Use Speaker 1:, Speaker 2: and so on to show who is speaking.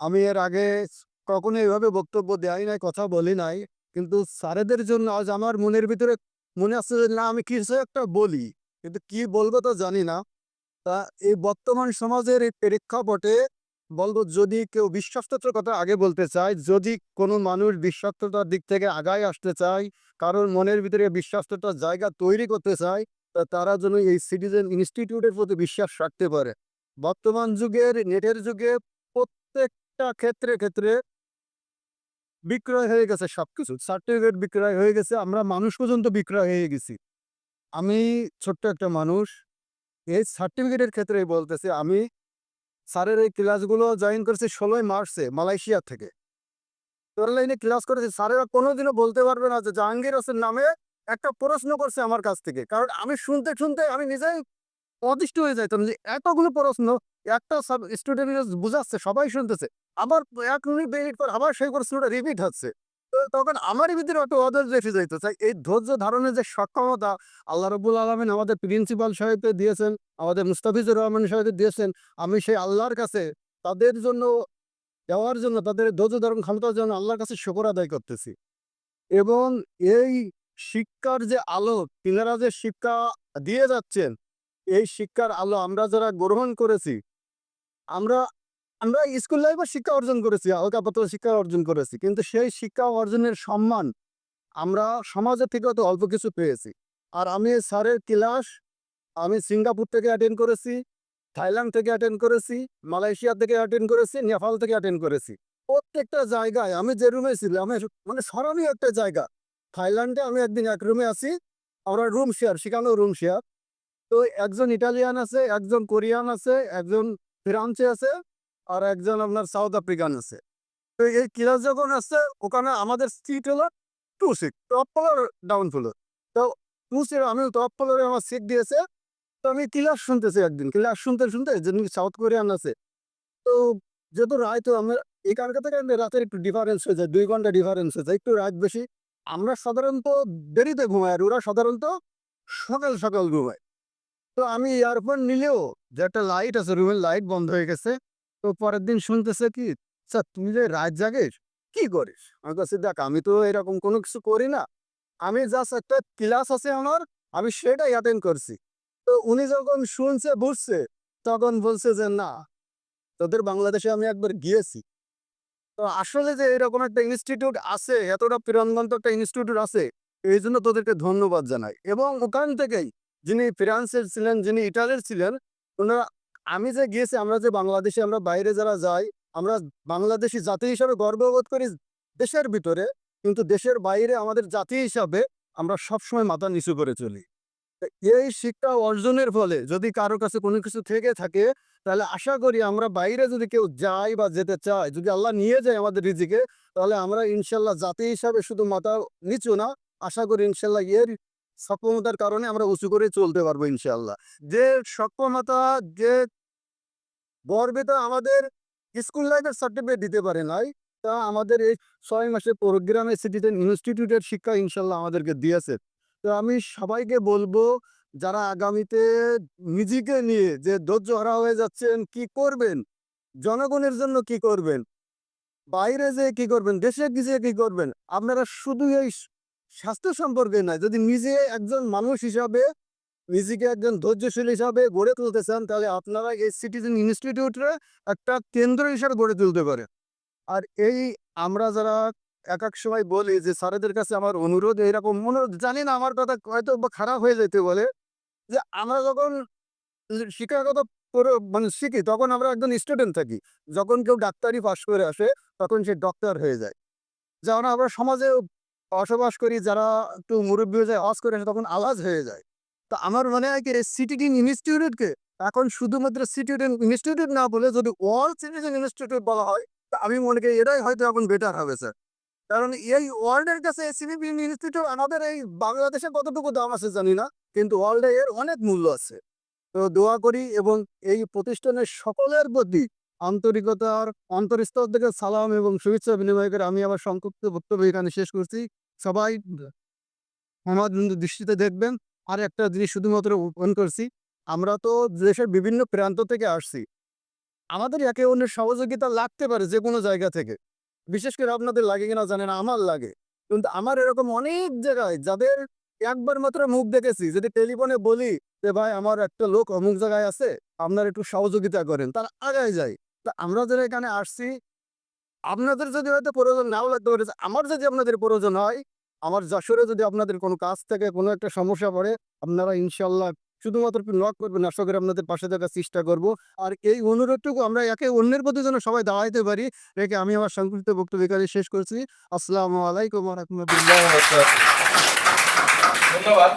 Speaker 1: আমি এর আগে কখনো এভাবে বক্তব্য দেয় নাই, কথা বলি নাই। কিন্তু স্যারেদের জন্য আজ আমার মনের ভিতরে মনে আছে যে না আমি কিছু একটা বলি। কিন্তু কি বলব তো জানি না। তা এই বর্তমান সমাজের এই প্রেক্ষাপটে বলব যদি কেউ বিশ্বাসতত্ত্বের কথা আগে বলতে চায়, যদি কোনো মানুষ বিশ্বাসততার দিক থেকে আগায় আসতে চায়, কারোর মনের ভিতরে বিশ্বাসততার জায়গা তৈরি করতে চায়, তা তারা যেন এই সিটিজেন ইনস্টিটিউটের প্রতি বিশ্বাস রাখতে পারে। বর্তমান যুগের নেটের যুগে প্রত্যেকটা ক্ষেত্রে, ক্ষেত্রে বিক্রয় হয়ে গেছে সবকিছু। সার্টিফিকেট বিক্রয় হয়ে গেছে। আমরা মানুষ পর্যন্ত বিক্রয় হয়ে গেছি। আমি ছোট্ট একটা মানুষ। এই সার্টিফিকেটের ক্ষেত্রেই বলতেছি আমি স্যারের এই ক্লাসগুলো জয়েন করেছি ১৬ই মার্চে মালয়েশিয়া থেকে। অনলাইনে ক্লাস করেছি। স্যারেরা কোনোদিনও বলতে পারবে না যে জাহাঙ্গীর হোসেন নামে একটা প্রশ্ন করছে আমার কাছ থেকে। কারণ আমি শুনতে, শুনতে আমি নিজেই অতিষ্ঠ হয়ে যাইতাম যে এতগুলো প্রশ্ন একটা স্টুডেন্ট বুঝাচ্ছে, সবাই শুনতেছে। আবার এক মিনিট ২ মিনিট পর আবার সেই প্রশ্নটা রিপিট হচ্ছে। তো তখন আমারই ভিতরে একটা অধৈর্য এসে যাইত। তাই এই ধৈর্য ধারণের যে সক্ষমতা আল্লাহ রাব্বুল আলামিন আমাদের প্রিন্সিপাল সাহেবকে দিয়েছেন, আমাদের মুস্তাফিজুর রহমান সাহেবকে দিয়েছেন। আমি সেই আল্লাহর কাছে তাদের জন্য দেওয়ার জন্য তাদের ধৈর্য ধারণ ক্ষমতার জন্য আল্লাহর কাছে শুকর আদায় করতেছি। এবং এই শিক্ষার যে আলো তিনারা যে শিক্ষা দিয়ে যাচ্ছেন, এই শিক্ষার আলো আমরা যারা গ্রহণ করেছি, আমরা আমরা স্কুল লাইফে শিক্ষা অর্জন করেছি, হালকা পাতলা শিক্ষা অর্জন করেছি। কিন্তু সেই শিক্ষা অর্জনের সম্মান আমরা সমাজের থেকে হয়তো অল্প কিছু পেয়েছি। আর আমি স্যারের ক্লাস আমি সিঙ্গাপুর থেকে অ্যাটেন্ড করেছি, থাইল্যান্ড থেকে অ্যাটেন্ড করেছি, মালয়েশিয়া থেকে অ্যাটেন্ড করেছি, নেপাল থেকে অ্যাটেন্ড করেছি। প্রত্যেকটা জায়গায় আমি যে রুমে ছিলাম মানে স্মরণীয় একটা জায়গা। থাইল্যান্ডে আমি একদিন এক রুমে আছি। আমরা রুম শেয়ার, সেখানেও রুম শেয়ার। তো একজন ইটালিয়ান আছে, একজন কোরিয়ান আছে, একজন ফ্রান্সে আছে, আর একজন আপনার সাউথ আফ্রিকান আছে। তো এই ক্লাস যখন আসছে ওখানে আমাদের সিট হলো 2 seat, top floor, down floor. তো 2 সিট আমি টপ ফ্লোরে আমার সিট দিয়েছে। তো আমি ক্লাস শুনতেছি একদিন। ক্লাস শুনতে, শুনতে যিনি সাউথ কোরিয়ান আছে। তো যেহেতু রাত তো আমরা এখানকার থেকে রাতের একটু ডিফারেন্স হয়ে যায়। দুই ঘণ্টা ডিফারেন্স হয়ে যায়। একটু রাত বেশি। আমরা সাধারণত দেরিতে ঘুমাই আর ওরা সাধারণত সকাল, সকাল ঘুমায়। তো আমি ইয়ারফোন নিলেও যে একটা লাইট আছে রুমের লাইট বন্ধ হয়ে গেছে। তো পরের দিন শুনতেছে কি, "স্যার তুই যে রাত জাগিস, কি করিস?" আমি কইছি, "দেখ আমি তো এরকম কোনো কিছু করি না। আমি জাস্ট একটা ক্লাস আছে আমার, আমি সেটাই অ্যাটেন্ড করছি।" তো উনি যখন শুনছে, বুঝছে, তখন বলছে যে, "না, তোদের বাংলাদেশে আমি একবার গিয়েছি।" তো আসলে যে এরকম একটা ইনস্টিটিউট আছে, এতটা প্রাণবন্ত একটা ইনস্টিটিউট আছে, এই জন্য তোদেরকে ধন্যবাদ জানাই। এবং ওখান থেকেই যিনি ফ্রান্সের ছিলেন, যিনি ইটালির ছিলেন, উনারা আমি যে গিয়েছি আমরা যে বাংলাদেশে আমরা বাইরে যারা যাই, আমরা বাংলাদেশী জাতি হিসাবে গর্ববোধ করি দেশের ভিতরে, কিন্তু দেশের বাইরে আমাদের জাতি হিসাবে আমরা সবসময় মাথা নিচু করে চলি। এই শিক্ষা অর্জনের ফলে যদি কারও কাছে কোনো কিছু থেকে থাকে, তাহলে আশা করি আমরা বাইরে যদি কেউ যাই বা যেতে চায়, যদি আল্লাহ নিয়ে যায় আমাদের রিজিকে, তাহলে আমরা ইনশাল্লাহ জাতি হিসাবে শুধু মাথা নিচু না, আশা করি ইনশাল্লাহ এর সক্ষমতার কারণে আমরা উঁচু করে চলতে পারব ইনশাল্লাহ যে সক্ষমতা যে গর্বিত আমাদের স্কুল লাইফের সার্টিফিকেট দিতে পারে নাই, তা আমাদের এই ছয় মাসের প্রোগ্রামে সিটিজেন ইনস্টিটিউটের শিক্ষা ইনশাল্লাহ আমাদেরকে দিয়েছে। তো আমি সবাইকে বলব যারা আগামীতে নিজেকে নিয়ে যে ধৈর্য হারা হয়ে যাচ্ছেন, কি করবেন? জনগণের জন্য কি করবেন? বাইরে যেয়ে কি করবেন? দেশে গিয়ে কি করবেন? আপনারা শুধু এই স্বাস্থ্য সম্পর্কে নয়, যদি নিজে একজন মানুষ হিসাবে নিজেকে একজন ধৈর্যশীল হিসাবে গড়ে তুলতে চান, তাহলে আপনারা এই সিটিজেন ইনস্টিটিউটরে একটা কেন্দ্র হিসাবে গড়ে তুলতে পারেন। আর এই আমরা যারা একেক সময় বলি যে স্যারেদের কাছে আমার অনুরোধ এরকম অনুরোধ জানি না আমার কথা হয়তো বা খারাপ হয়ে যেতে বলে যে আমরা যখন শিক্ষাগত পুরো মানে শিখি তখন আমরা একজন স্টুডেন্ট থাকি। যখন কেউ ডাক্তারি পাস করে আসে তখন সে ডক্টর হয়ে যায়। যেমন আমরা সমাজে বসবাস করি যারা একটু মুরব্বী হয়ে যায়, হজ করে আসে তখন আলাজ হয়ে যায়। তো আমার মনে হয় কি এই সিটিজেন ইনস্টিটিউটকে এখন শুধুমাত্র সিটিজেন ইনস্টিটিউট না বলে যদি অল সিটিজেন ইনস্টিটিউট বলা হয়, তা আমি মনে করি এটাই হয়তো এখন বেটার হবে স্যার। কারণ এই ওয়ার্ল্ডের কাছে সিটিজেন ইনস্টিটিউট আমাদের এই বাংলাদেশে কতটুকু দাম আছে জানি না। কিন্তু ওয়ার্ল্ডে এর অনেক মূল্য আছে। তো দোয়া করি এবং এই প্রতিষ্ঠানের সকলের প্রতি আন্তরিকতার অন্তরস্থল থেকে সালাম এবং শুভেচ্ছা বিনিময় করে আমি আমার সংক্ষিপ্ত বক্তব্য এখানে শেষ করছি। সবাই আমার দৃষ্টিতে দেখবেন। আর একটা জিনিস শুধুমাত্র ওপেন করছি। আমরা তো দেশের বিভিন্ন প্রান্ত থেকে আসছি। আমাদের একে অন্যের সহযোগিতা লাগতে পারে যে কোনো জায়গা থেকে বিশেষ করে আপনাদের লাগে কিনা জানেন আমার লাগে কিন্তু আমার এরকম অনেক জায়গায় যাদের একবার মাত্র মুখ দেখেছি, যদি টেলিফোনে বলি যে, ভাই, আমার একটা লোক অমুক জায়গায় আছে, আপনার একটু সহযোগিতা করেন তারা আগায় যায় তা আমরা যারা এখানে আসছি, আপনাদের যদি হয়তো প্রয়োজন নাও লাগতে পারে আমার যদি আপনাদের প্রয়োজন হয় আমার যশোরে যদি আপনাদের কোনো কাজ থেকে, কোনো একটা সমস্যা পড়ে, আপনারা ইনশাল্লাহ শুধুমাত্র নক করবেন আশা আপনাদের পাশে থাকার চেষ্টা করব। আর এই অনুরোধটুকু আমরা একে অন্যের প্রতি যেন সবাই দাঁড়াইতে পারি, রেখে আমি আমার সংক্ষিপ্ত বক্তব্য এখানে শেষ করছি। আসসালামু আলাইকুম রহমতুল্লাহ
Speaker 2: ধন্যবাদ।